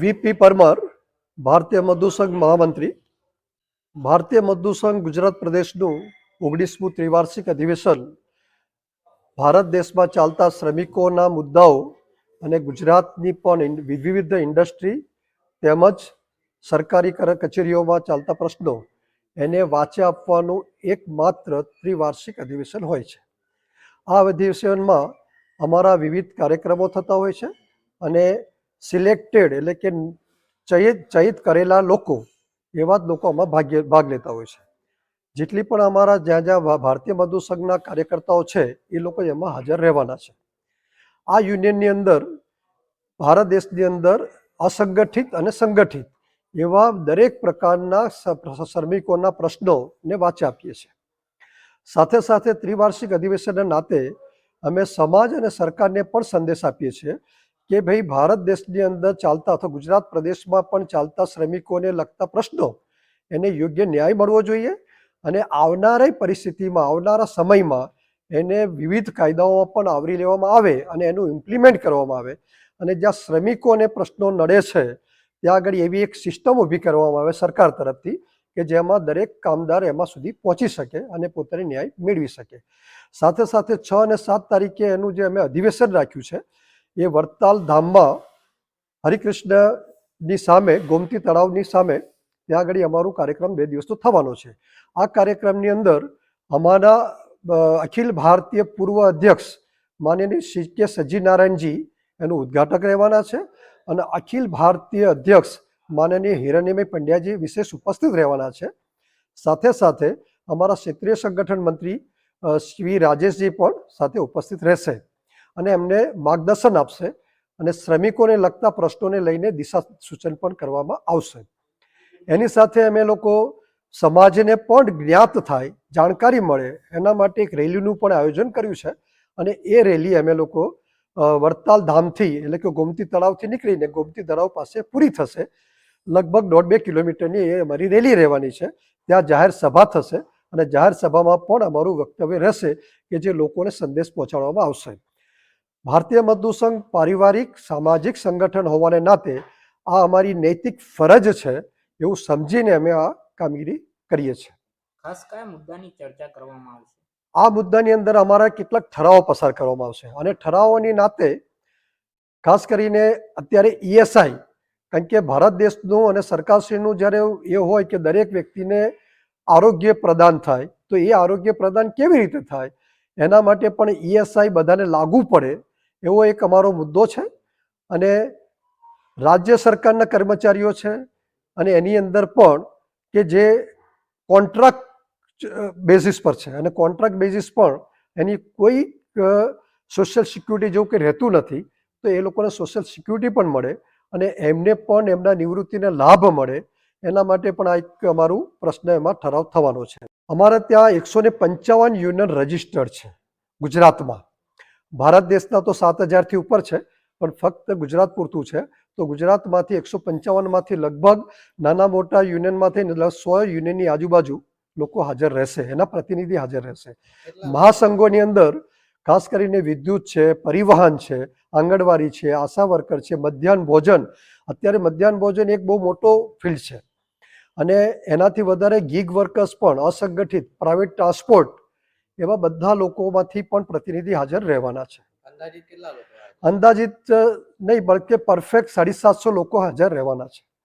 DP Parmar, ભારતીય મધુસંઘ મહામંત્રી, ભારતીય મધુસંઘ ગુજરાત પ્રદેશનું ઓગણીસમું ત્રિવાર્ષિક અધિવેશન, ભારત દેશમાં ચાલતા શ્રમિકોના મુદ્દાઓ અને ગુજરાતની પણ વિવિધ ઇન્ડસ્ટ્રી તેમજ સરકારી કર, કચેરીઓમાં ચાલતા પ્રશ્નો, એને વાંચે આપવાનું એકમાત્ર ત્રિવાર્ષિક અધિવેશન હોય છે. આ અધિવેશનમાં અમારા વિવિધ કાર્યક્રમો થતા હોય છે અને સિલેક્ટેડ એટલે કે ચયિત ચયિત કરેલા લોકો એવા જ લોકો આમાં ભાગ્ય, ભાગ લેતા હોય છે. જેટલી પણ અમારા જ્યાં જ્યાં ભારતીય મજદૂર સંઘના કાર્યકર્તાઓ છે, એ લોકો એમાં હાજર રહેવાના છે. આ યુનિયનની અંદર, ભારત દેશની અંદર અસંગઠિત અને સંગઠિત એવા દરેક પ્રકારના શ્રમિકોના પ્રશ્નોને વાચા આપીએ છીએ. સાથે સાથે ત્રિવાર્ષિક અધિવેશનના નાતે અમે સમાજ અને સરકારને પણ સંદેશ આપીએ છીએ કે ભાઈ ભારત દેશની અંદર ચાલતા અથવા ગુજરાત પ્રદેશમાં પણ ચાલતા શ્રમિકોને લગતા પ્રશ્નો એને યોગ્ય ન્યાય મળવો જોઈએ અને આવનારી પરિસ્થિતિમાં, આવનારા સમયમાં એને વિવિધ કાયદાઓમાં પણ આવરી લેવામાં આવે અને એનું ઇમ્પ્લિમેન્ટ કરવામાં આવે. અને જ્યાં શ્રમિકોને પ્રશ્નો નડે છે, ત્યાં આગળ એવી એક સિસ્ટમ ઊભી કરવામાં આવે સરકાર તરફથી કે જેમાં દરેક કામદાર એમાં સુધી પહોંચી શકે અને પોતાની ન્યાય મેળવી શકે. સાથે સાથે છ અને સાત તારીખે એનું જે અમે અધિવેશન રાખ્યું છે એ વડતાલ ધામમાં હરિકૃષ્ણની સામે, ગોમતી તળાવની સામે ત્યાં આગળ અમારું કાર્યક્રમ બે દિવસનો થવાનો છે. આ કાર્યક્રમની અંદર અમારા અખિલ ભારતીય પૂર્વ અધ્યક્ષ માનનીય શ્રી કે સજીનારાયણજી એનું ઉદ્ઘાટક રહેવાના છે અને અખિલ ભારતીય અધ્યક્ષ માનનીય હિરણ્યમય પંડ્યાજી વિશેષ ઉપસ્થિત રહેવાના છે. સાથે સાથે અમારા ક્ષેત્રીય સંગઠન મંત્રી શ્રી રાજેશજી પણ સાથે ઉપસ્થિત રહેશે. અને એમને માર્ગદર્શન આપશે અને શ્રમિકોને લગતા પ્રશ્નોને લઈને દિશા સૂચન પણ કરવામાં આવશે. એની સાથે અમે લોકો સમાજને પણ જ્ઞાત થાય, જાણકારી મળે, એના માટે એક રેલીનું પણ આયોજન કર્યું છે અને એ રેલી અમે લોકો વડતાલ ધામથી એટલે કે ગોમતી તળાવથી નીકળીને ગોમતી તળાવ પાસે પૂરી થશે. લગભગ દોઢ બે કિલોમીટરની એ અમારી રેલી રહેવાની છે. ત્યાં જાહેર સભા થશે અને જાહેર સભામાં પણ અમારું વક્તવ્ય રહેશે કે જે લોકોને સંદેશ પહોંચાડવામાં આવશે. ભારતીય મજદૂર સંઘ પારિવારિક સામાજિક સંગઠન હોવાને નાતે આ અમારી નૈતિક ફરજ છે એવું સમજીને અમે આ કામગીરી કરીએ છીએ. ખાસ કયા મુદ્દાની ચર્ચા કરવામાં આવશે? આ મુદ્દાની અંદર અમારા કેટલાક ઠરાવો પસાર કરવામાં આવશે અને ઠરાવોની નાતે ખાસ કરીને અત્યારે ઈએસઆઈ કારણ કે ભારત દેશનું અને સરકારશ્રીનું જ્યારે એ હોય કે દરેક વ્યક્તિને આરોગ્ય પ્રદાન થાય તો એ આરોગ્ય પ્રદાન કેવી રીતે થાય? એના માટે પણ ઈએસઆઈ બધાને લાગુ પડે એવો એક અમારો મુદ્દો છે અને રાજ્ય સરકારના કર્મચારીઓ છે અને એની અંદર પણ કે જે કોન્ટ્રાક્ટ બેઝિસ પર છે અને કોન્ટ્રાક્ટ બેઝિસ પણ એની કોઈ સોશિયલ સિક્યુરિટી જેવું કંઈ રહેતું નથી, તો એ લોકોને સોશિયલ સિક્યુરિટી પણ મળે અને એમને પણ એમના નિવૃત્તિને લાભ મળે, એના માટે પણ આ એક અમારું પ્રશ્ન એમાં ઠરાવ થવાનો છે. અમારે ત્યાં એકસો ને પંચાવન યુનિયન રજિસ્ટર્ડ છે ગુજરાતમાં. ભારત દેશના તો સાત હજારથી ઉપર છે પણ ફક્ત ગુજરાત પૂરતું છે. તો ગુજરાતમાંથી એકસો પંચાવનમાંથી લગભગ નાના મોટા યુનિયનમાંથી સો યુનિયનની આજુબાજુ લોકો હાજર રહેશે એના પ્રતિનિધિ હાજર રહેશે. મહાસંઘોની અંદર ખાસ કરીને વિદ્યુત છે પરિવહન છે આંગણવાડી છે આશા વર્કર છે મધ્યાહન ભોજન. અત્યારે મધ્યાહન ભોજન એક બહુ મોટો ફિલ્ડ છે. અને એનાથી વધારે ગીગ વર્કર્સ પણ અસંગઠિત પ્રાઇવેટ ટ્રાન્સપોર્ટ એવા બધા લોકોમાંથી પણ પ્રતિનિધિ હાજર રહેવાના છે. અંદાજિત કેટલા લોકો અંદાજિત નહીં બલકે પરફેક્ટ સાડી સાતસો લોકો હાજર રહેવાના છે.